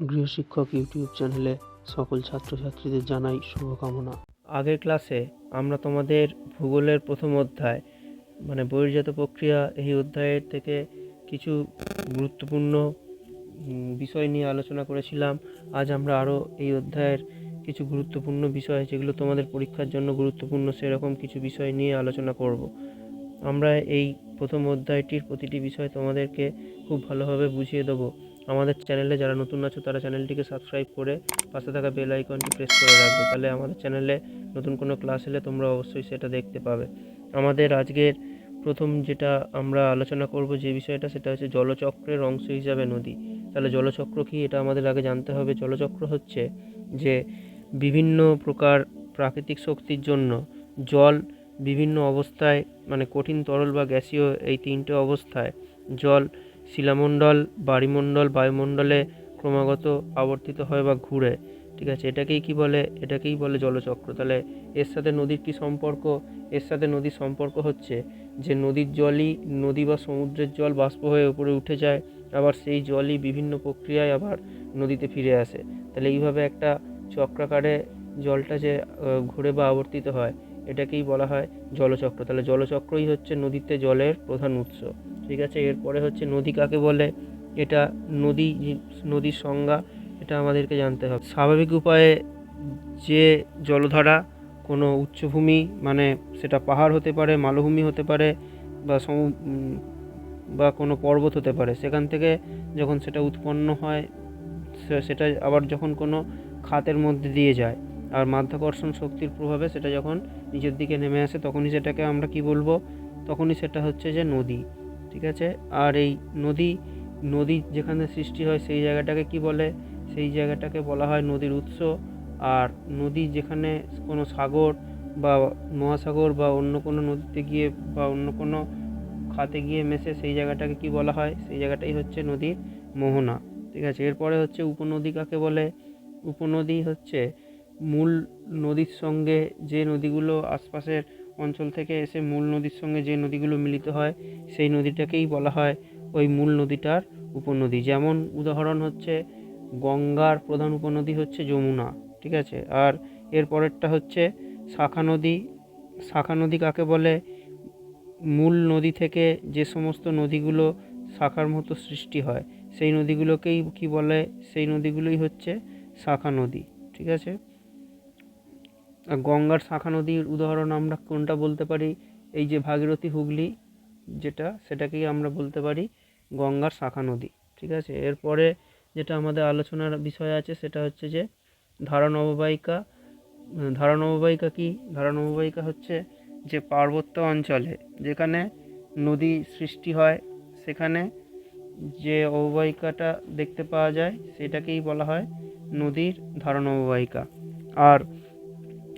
গৃহশিক্ষক YouTube চ্যানেলে সকল ছাত্রছাত্রীদের জানাই শুভকামনা। আগের ক্লাসে আমরা তোমাদের ভূগোলের প্রথম অধ্যায় মানে বহির্জাত প্রক্রিয়া, এই অধ্যায়ের থেকে কিছু গুরুত্বপূর্ণ বিষয় নিয়ে আলোচনা করেছিলাম। আজ আমরা আরও এই অধ্যায়ের কিছু গুরুত্বপূর্ণ বিষয়, যেগুলো তোমাদের পরীক্ষার জন্য গুরুত্বপূর্ণ, সেরকম কিছু বিষয় নিয়ে আলোচনা করব। আমরা এই প্রথম অধ্যায়টির প্রতিটি বিষয় তোমাদেরকে খুব ভালোভাবে বুঝিয়ে দেবো। আমাদের চ্যানেলে যারা নতুন আছো, তারা চ্যানেলটিকে সাবস্ক্রাইব করে পাশে থাকা বেল আইকনটি প্রেস করে রাখবে। তাহলে আমাদের চ্যানেলে নতুন কোনো ক্লাস এলে তোমরা অবশ্যই সেটা দেখতে পাবে। আমাদের আজকের প্রথম যেটা আমরা আলোচনা করব যে বিষয়টা, সেটা হচ্ছে জলচক্রের অংশ হিসাবে নদী। তাহলে জলচক্র কি? এটা আমাদের আগে জানতে হবে। জলচক্র হচ্ছে যে বিভিন্ন প্রকার প্রাকৃতিক শক্তির জন্য জল বিভিন্ন অবস্থায় মানে কঠিন তরল বা গ্যাসীয় এই তিনটে অবস্থায় জল শিলামণ্ডল বায়ুমণ্ডল বায়ুমণ্ডলে ক্রমাগত আবর্তিত হয় বা ঘুরে। ঠিক আছে, এটাকেই কি বলে? এটাকেই বলে জলচক্র। তাহলে এর সাথে নদীর কি সম্পর্ক? এর সাথে নদীর সম্পর্ক হচ্ছে যে নদীর জলই নদী বা সমুদ্রের জল বাষ্প হয়ে উপরে উঠে যায়, আবার সেই জলই বিভিন্ন প্রক্রিয়ায় আবার নদীতে ফিরে আসে। তাহলে এইভাবে একটা চক্রাকারে জলটা যে ঘুরে বা আবর্তিত হয়, এটাকেই বলা হয় জলচক্র। তাহলে জলচক্রই হচ্ছে নদীতে জলের প্রধান উৎস। ঠিক আছে, এরপরে হচ্ছে নদী কাকে বলে? এটা নদী, নদীর সংজ্ঞা, এটা আমাদেরকে জানতে হবে। স্বাভাবিক উপায়ে যে জলধারা কোনো উচ্চভূমি মানে সেটা পাহাড় হতে পারে, মালভূমি হতে পারে, বা সম বা কোনো পর্বত হতে পারে, সেখান থেকে যখন সেটা উৎপন্ন হয় সেটা আবার যখন কোনো খাতের মধ্যে দিয়ে যায়, আর মাধ্যাকর্ষণ শক্তির প্রভাবে সেটা যখন নিচের দিকে নেমে আসে, তখনই সেটাকে আমরা কি বলব? তখনই সেটা হচ্ছে যে নদী। ঠিক আছে? আর এই নদী নদী যেখানে সৃষ্টি হয় সেই জায়গাটাকে কি বলে? সেই জায়গাটাকে বলা হয় নদীর উৎস। আর নদী যেখানে কোনো সাগর বা মহাসাগর বা অন্য কোনো নদীতে গিয়ে বা অন্য কোনো খাতে গিয়ে মেশে সেই জায়গাটাকে কি বলা হয়? সেই জায়গাটাই হচ্ছে নদীর মোহনা। ঠিক আছে? এরপরে হচ্ছে উপনদী কাকে বলে? উপনদী হচ্ছে মূল নদীর সঙ্গে যে নদীগুলো আশপাশের অঞ্চল থেকে এসে মূল নদীর সঙ্গে যে নদীগুলো মিলিত হয়, সেই নদীটাকেই বলা হয় ওই মূল নদীটার উপনদী। যেমন উদাহরণ হচ্ছে, গঙ্গার প্রধান উপনদী হচ্ছে যমুনা, ঠিক আছে? আর এর পরেরটা হচ্ছে শাখা নদী। শাখা নদী কাকে বলে? মূল নদী থেকে যে সমস্ত নদীগুলো শাখার মতো সৃষ্টি হয়, সেই নদীগুলোকেই কি বলে? সেই নদীগুলোই হচ্ছে শাখা নদী, ঠিক আছে? গঙ্গার শাখা নদীর উদাহরণ আমরা কোনটা বলতে পারি? এই যে ভাগীরথী হুগলি যেটা সেটাকেই আমরা বলতে পারি গঙ্গার শাখা নদী ঠিক আছে? এরপরে যেটা আমাদের আলোচনার বিষয় আছে সেটা হচ্ছে যে ধারণ অববাহিকা উম, ধারণ অববাহিকা কি? ধারণ অববাহিকা হচ্ছে যে পার্বত্য অঞ্চলে যেখানে নদী সৃষ্টি হয় সেখানে যে অববাহিকাটা দেখতে পাওয়া যায় সেটাকেই বলা হয় নদীর ধারণ অববাহিকা আর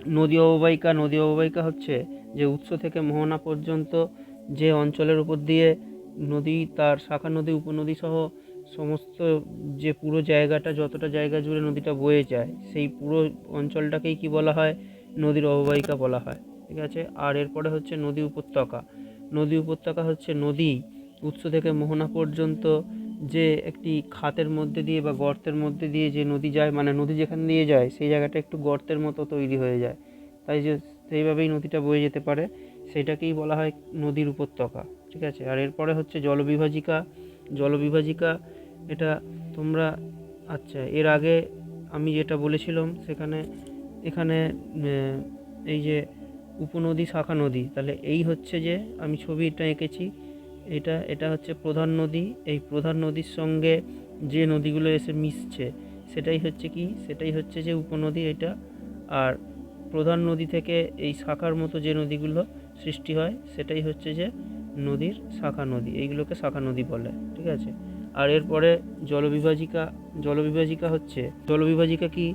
নদী অববাহিকা নদী অববাহিকা হচ্ছে যে উৎস থেকে মোহনা পর্যন্ত যে অঞ্চলের উপর দিয়ে নদী, তার শাখা নদী, উপনদী সহ সমস্ত যে পুরো জায়গাটা, যতটা জায়গা জুড়ে নদীটা বয়ে যায়, সেই পুরো অঞ্চলটাকেই কি বলা হয়? নদীর অববাহিকা বলা হয়। ঠিক আছে? আর এরপরে হচ্ছে নদী উপত্যকা। নদী উপত্যকা হচ্ছে নদী, উৎস থেকে মোহনা পর্যন্ত যে একটি খাতের মধ্যে দিয়ে বা গর্তের মধ্যে দিয়ে যে নদী যায় মানে নদী যেখান দিয়ে যায়, সেই জায়গাটা একটু গর্তের মতো তৈরি হয়ে যায়। তাই যে সেইভাবেই নদীটা বয়ে যেতে পারে। সেটাকেই বলা হয় নদীর উপত্যকা, ঠিক আছে? আর এরপরে হচ্ছে জলবিভাজিকা। জলবিভাজিকা, এটা তোমরা আচ্ছা এর আগে আমি যেটা বলেছিলাম, সেখানে, এখানে এই যে উপনদী, শাখা নদী, তাহলে এই হচ্ছে যে আমি ছবিটা এঁকেছি। এটা এটা হচ্ছে প্রধান নদী। এই প্রধান নদীর সঙ্গে যে নদীগুলো এসে মিশছে, সেটাই হচ্ছে কি? সেটাই হচ্ছে যে উপনদী এটা। আর প্রধান নদী থেকে এই শাখার মতো যে নদীগুলো সৃষ্টি হয়, সেটাই হচ্ছে যে নদীর শাখা নদী। এইগুলোকে শাখা নদী বলে, ঠিক আছে? আর এরপরে জলবিভাজিকা জলবিভাজিকা হচ্ছে, জলবিভাজিকা কি?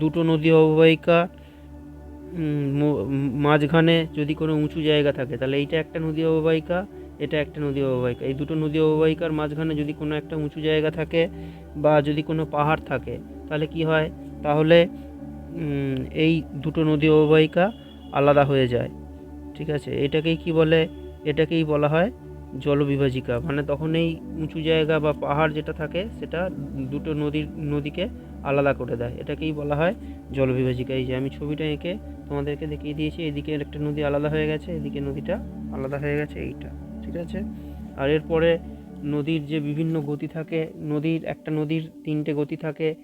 দুটো নদী অববাহিকা মাঝখানে যদি কোনো উঁচু জায়গা থাকে, তাহলে এইটা একটা নদী অববাহিকা এটা একটা নদী অববাহিকা। এই দুটো নদী অববাহিকার মাঝখানে যদি কোনো একটা উঁচু জায়গা থাকে বা যদি কোনো পাহাড় থাকে, তাহলে কি হয়? তাহলে এই দুটো নদী অববাহিকা আলাদা হয়ে যায়। ঠিক আছে? এটাকেই কি বলে? এটাকেই বলা হয় জলবিভাজিকা। মানে তখন এই উঁচু জায়গা বা পাহাড় যেটা থাকে, সেটা দুটো নদীর, নদীকে আলাদা করে দেয়। এটাকেই বলা হয় জলবিভাজিকা। এই যে আমি ছবিটা এঁকে তোমাদেরকে দেখিয়ে দিয়েছি। এদিকে একটা নদী আলাদা হয়ে গেছে, এদিকে নদীটা আলাদা হয়ে গেছে, এইটা। ঠিক আছে? আর এরপরে নদীর যে বিভিন্ন গতি থাকে, নদীর একটা নদীর তিনটে গতি থাকে,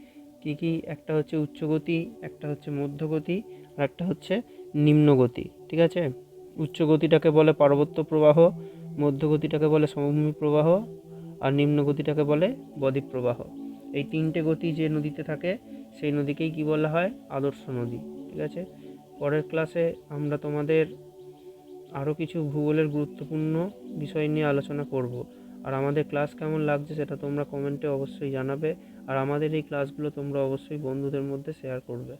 কি কি? একটা হচ্ছে উচ্চ গতি, একটা হচ্ছে মধ্য গতি, আর একটা হচ্ছে নিম্ন গতি, ঠিক আছে? উচ্চ গতিটাকে বলে পার্বত্য প্রবাহ, মধ্য গতিটাকে বলে সমভূমি প্রবাহ, আর নিম্ন গতিটাকে বলে বদ্বীপ প্রবাহ। এই তিনটে গতি যে নদীতে থাকে, সেই নদীকেই কি বলা হয়? আদর্শ নদী, ঠিক আছে? পরের ক্লাসে আমরা তোমাদের আরও কিছু ভূগোলের গুরুত্বপূর্ণ বিষয় নিয়ে আলোচনা করব। আর আমাদের ক্লাস কেমন লাগছে সেটা তোমরা কমেন্টে অবশ্যই জানাবে। আর আমাদের এই ক্লাসগুলো তোমরা অবশ্যই বন্ধুদের মধ্যে শেয়ার করবে।